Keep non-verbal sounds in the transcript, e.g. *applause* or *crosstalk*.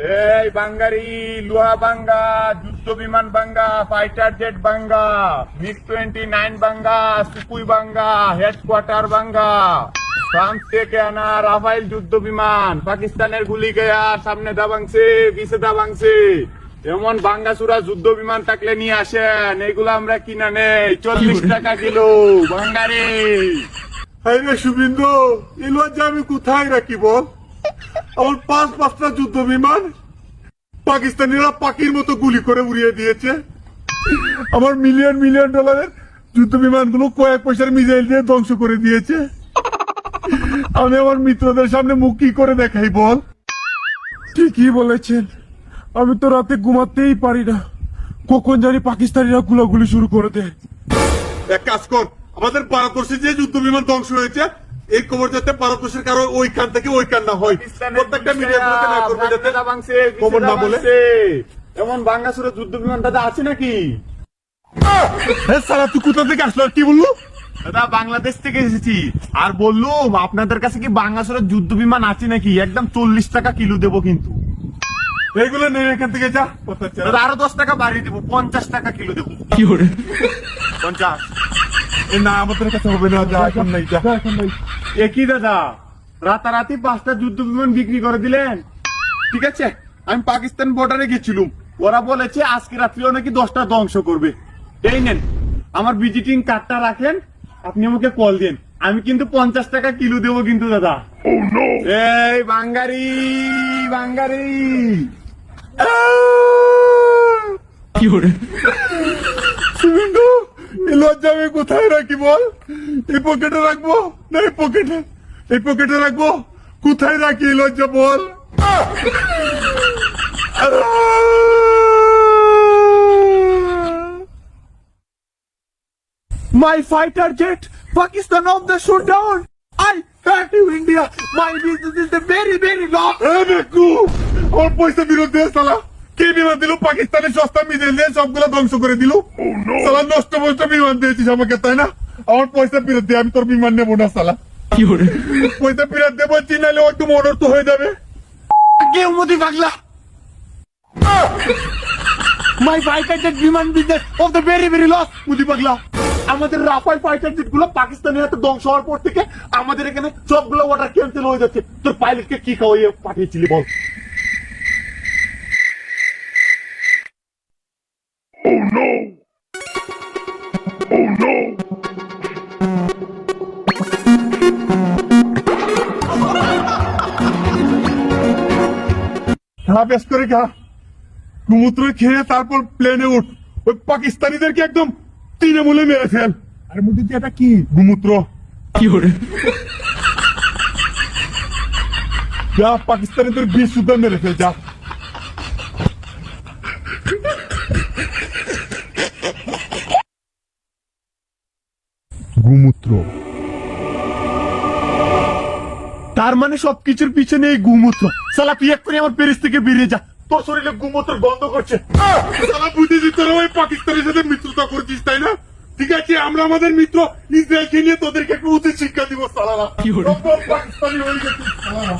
এই বাঙ্গারি, লোহা বাঙ্গা, যুদ্ধ বিমান বাঙ্গা ফাইটার জেট বাঙ্গা মিগ টোয়েন্টি নাইন বাঙ্গা সুকুই বাঙ্গা হেডকোয়ার্টার বাঙ্গা। ফ্রান্স থেকে আনা রাফাইল যুদ্ধ বিমান, পাকিস্তানের গুলি গেয়া সামনে দাবাংছে পিছে দাবাংছে এমন বাঙ্গাসুরা যুদ্ধ বিমান থাকলে নিয়ে আসেন, এগুলো আমরা কিনা নেই, চল্লিশ টাকা কিলো, বাঙ্গারি। আরে শুভিন্দ এই লজ্জা আমি কোথায় রাখি বল আমার পাঁচ পাঁচটা যুদ্ধ বিমান পাকিস্তানিরা পাখির মতো গুলি করে উড়িয়ে দিয়েছে। আমার মিলিয়ন মিলিয়ন ডলারের যুদ্ধ বিমানগুলো কয়েক পয়সার মিসাইল দিয়ে ধ্বংস করে দিয়েছে। আমি আমার মিত্রদের সামনে মুখ কি করে দেখাই বল? ঠিকই বলেছেন। আমি তো রাতে ঘুমাতেই পারি না। কখন জানি পাকিস্তানিরা গুলাগুলি শুরু করে দেয়। এক কাজ কর, আমাদের ভারতবর্ষে যে যুদ্ধ বিমান ধ্বংস হয়েছে এই খবর যাতে ভারতবর্ষের কারও ওইখান থেকে ওইখান না হয়। প্রত্যেকটা খবর না বলে। এমন বাঙ্গাসুরের যুদ্ধ বিমান দাদা আছে নাকি? সারা তুই কোথা থেকে আসলো? কি বলল? দাদা বাংলাদেশ থেকে এসেছি। আর বলল আপনাদের কাছে কি বাঙ্গাসুরের যুদ্ধ বিমান আছে নাকি? একদম চল্লিশ টাকা কিলো দেবো কিন্তু। এইগুলো নেই এখান থেকে যা কথা চালা। দাদা আরও দশ টাকা বাড়িয়ে দেবো পঞ্চাশ টাকা কিলো দেবো। কি পঞ্চাশ। না আমাদের কাছে হবে না যা এখন নাই যা এখন নাই একই দাদা? রাতারাতি পাঁচটা যুদ্ধ বিমান বিক্রি করে দিলেন? ঠিক আছে আমি পাকিস্তান বর্ডারে গেছিলাম। ওরা বলেছে আজকে রাত্রিও নাকি দশটা ধ্বংস করবে। এই নেন আমার ভিজিটিং কার্ডটা রাখেন আপনি আমাকে কল দেন। আমি কিন্তু পঞ্চাশ টাকা কিলো দেবো কিন্তু দাদা। এই বাঙ্গারি বাঙ্গারি। শুভিন্দ এই লজ্জা আমি কোথায় রাখি বল এই পকেটে রাখব না এই পকেটে এই পকেটে রাখব কোথায় রাখি এই লজ্জা বল My fighter jet, Pakistan of the showdown. I hate you, India. My business is very, very long. বেকু আমার পয়সা ফেরত দে সালা কে বিমান দিল পাকিস্তানের সস্তা মিসাইল দিয়ে সবগুলো ধ্বংস করে দিল। সালা নষ্ট নষ্ট বিমান দিয়েছিস আমাকে তাই না? আমার পয়সা ফেরত দে আমি তোর বিমান নেব না সালা। পয়সা ফেরত দেবো চিনালে একটু অনর্থ হয়ে যাবে। কে উমতি পাগলা? মাই ফাইটার জেট বিমান business of the very very loss Modi পাগলা। আমাদের রাফাল ফাইটার জেটগুলো পাকিস্তানের হাতে ধ্বংস হওয়ার পর থেকে আমাদের এখানে সবগুলো অর্ডার ক্যান্সেল হয়ে যাচ্ছে। তোর পাইলটকে কি খাওয়াইয়ে পাঠিয়েছিলি বল? *laughs* খা বেশ করে খা সমুদ্র খেয়ে তারপর প্লেনে উঠ। ওই পাকিস্তানিদেরকে একদম তিনে মূলে মেরে ফেল? আর দিয়ে এটা কি? গুমূত্র যা পাকিস্তানিদের বিষ সুদ্ধা মেরে ফেল যা। গুমূত্র। তার মানে সবকিছুর পিছনে এই গুমূত্র। সালা তুই এক্ষুনি আমার প্যারিস থেকে বেরিয়ে যা। তোর শরীরে গুমূত্র গন্ধ করছে। সালা বুঝেছি তোরা ওই পাকিস্তানের সাথে মিত্রতা করছিস তাই না? ঠিক আছে আমরা আমাদের মিত্র ইসরায়েলকে নিয়ে তোদেরকে একটু উচিত শিক্ষা দিব সালারা। কি হলো? পাকিস্তানি হয়ে গেছিস সালারা।